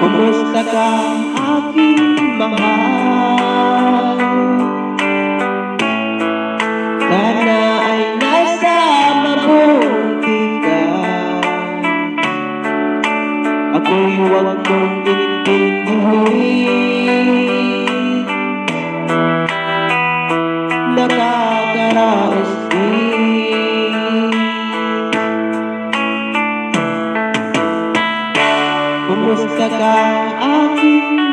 Kumusta ka aking mahal? Sana ay nasa mabuti ka. Ako'y huwag mong intindihin. Nakakaraos din Kumusta ka aking